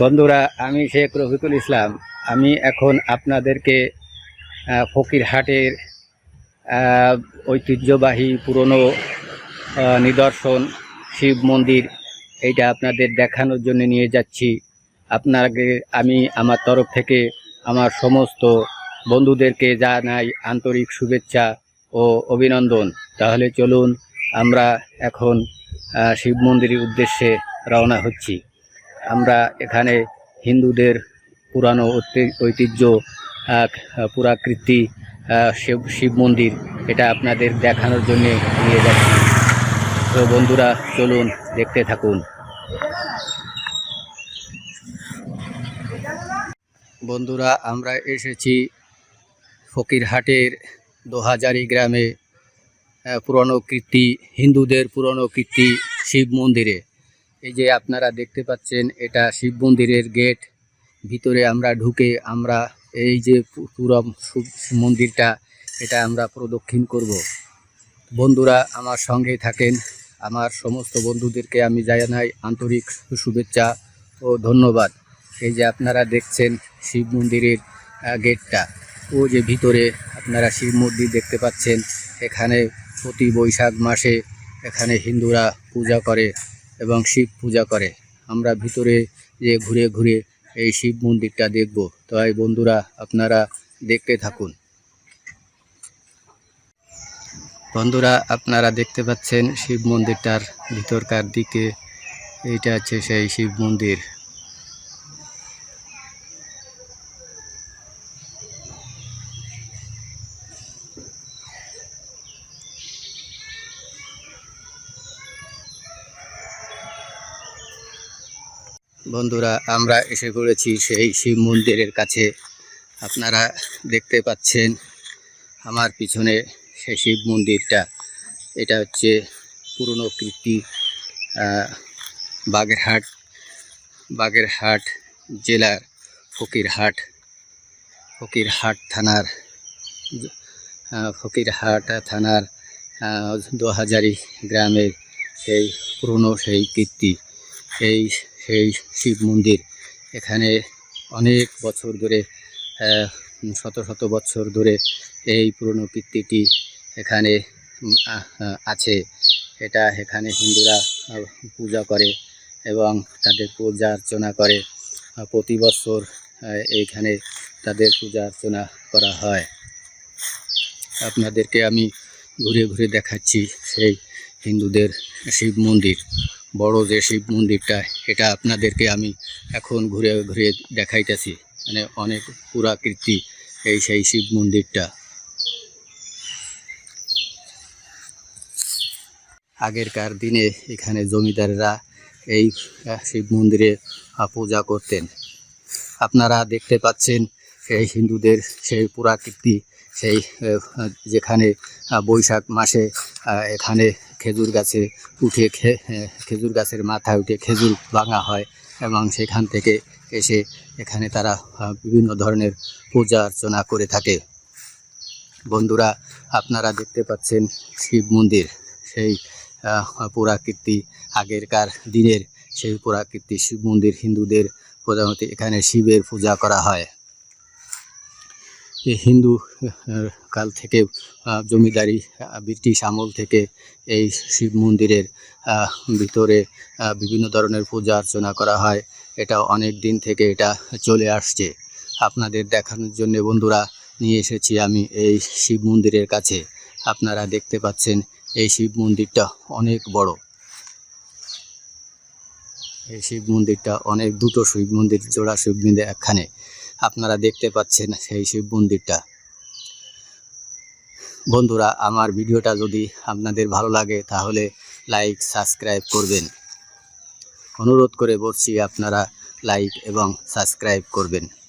বন্ধুরা, আমি শেখ রফিকুল ইসলাম। আমি এখন আপনাদেরকে ফকিরহাটের ঐতিহ্যবাহী পুরনো নিদর্শন শিব মন্দির। এইটা আপনাদের দেখানোর জন্য নিয়ে যাচ্ছি। আপনাকে, আমি আমার তরফ থেকে আমার সমস্ত বন্ধুদেরকে জানাই আন্তরিক শুভেচ্ছা ও অভিনন্দন। তাহলে চলুন আমরা এখন শিব মন্দিরের উদ্দেশ্যে রওনা হচ্ছি। আমরা এখানে হিন্দুদের পুরানো ঐতিহ্য পুরাকৃতি শিব শিব মন্দির, এটা আপনাদের দেখানোর জন্য নিয়ে যাচ্ছি। তো বন্ধুরা, চলুন, দেখতে থাকুন। বন্ধুরা, আমরা এসেছি ফকিরহাটের দোহাজারি গ্রামে পুরনো কীর্তি, হিন্দুদের পুরনো কীর্তি, শিব মন্দিরে। এই যে আপনারা দেখতে পাচ্ছেন, এটা শিব মন্দিরের গেট। ভিতরে আমরা ঢুকে আমরা এই যে পুরো মন্দিরটা, এটা আমরা প্রদক্ষিণ করব। বন্ধুরা আমার সঙ্গে থাকেন। আমার সমস্ত বন্ধুদেরকে আমি জানাই আন্তরিক শুভেচ্ছা ও ধন্যবাদ। এই যে আপনারা দেখছেন শিব মন্দিরের গেটটা। ও যে ভিতরে আপনারা শিব মন্দির দেখতে পাচ্ছেন, এখানে প্রতি বৈশাখ মাসে এখানে হিন্দুরা পূজা করে। এবং শিব পূজা করে। আমরা ভিতরে যে ঘুরে ঘুরে এই শিব মন্দিরটা দেখব। তাই বন্ধুরা, আপনারা দেখতে থাকুন। বন্ধুরা, আপনারা দেখতে পাচ্ছেন শিব মন্দিরটার ভিতরকার দিকে। এইটা হচ্ছে সেই শিব মন্দির। বন্ধুরা, আমরা এসে পড়েছি সেই শিব মন্দিরের কাছে। আপনারা দেখতে পাচ্ছেন আমার পিছনে সেই শিব মন্দিরটা। এটা হচ্ছে পুরনো কীর্তি বাগেরহাট বাগেরহাট জেলার ফকিরহাট ফকিরহাট থানার ফকিরহাট থানার দোহাজারি গ্রামের সেই পুরনো সেই কীর্তি। সেই সেই শিব মন্দির। এখানে অনেক বছর ধরে শত শত বছর ধরে এই পুরনো কীর্তিটি এখানে আছে। এটা এখানে হিন্দুরা পূজা করে এবং তাদের পূজা অর্চনা করে। প্রতি বছর এইখানে তাদের পূজা অর্চনা করা হয়। আপনাদেরকে আমি ঘুরে ঘুরে দেখাচ্ছি সেই হিন্দুদের শিব মন্দির। বড় যে শিব মন্দিরটা, এটা আপনাদেরকে আমি এখন ঘুরে ঘুরে দেখাইতেছি। মানে অনেক পুরাকীর্তি এই সেই শিব মন্দিরটা। আগেরকার দিনে এখানে জমিদাররা এই শিব মন্দিরে পূজা করতেন। আপনারা দেখতে পাচ্ছেন সেই হিন্দুদের সেই পুরাকীর্তি সেই যেখানে বৈশাখ মাসে এখানে খেজুর গাছে উঠে খেজুর গাছের মাথায় উঠে খেজুর ভাঙা হয় এবং সেখান থেকে এসে এখানে তারা বিভিন্ন ধরনের পূজা অর্চনা করে থাকে। বন্ধুরা, আপনারা দেখতে পাচ্ছেন শিব মন্দির। সেই পুরাকীর্তি, আগেরকার দিনের সেই পুরাকীর্তি শিব মন্দির হিন্দুদের প্রধানত এখানে শিবের পূজা করা হয়। হিন্দু কাল থেকে জমিদারি ব্রিটিশ আমল থেকে এই শিব মন্দিরের ভিতরে বিভিন্ন ধরনের পূজা অর্চনা করা হয়। এটা অনেক দিন থেকে এটা চলে আসছে। আপনাদের দেখানোর জন্য বন্ধুরা নিয়ে এসেছি আমি এই শিব মন্দিরের কাছে। আপনারা দেখতে পাচ্ছেন এই শিব মন্দিরটা অনেক বড়। এই শিব মন্দিরটা অনেক দুটো শিব মন্দির, জোড়া শিব মন্দির একখানে। আপনারা দেখতে পাচ্ছেন সেই শিব মন্দিরটা। বন্ধুরা, আমার ভিডিওটা যদি আপনাদের ভালো লাগে, তাহলে লাইক, সাবস্ক্রাইব করবেন। অনুরোধ করে বলছি, আপনারা লাইক এবং সাবস্ক্রাইব করবেন।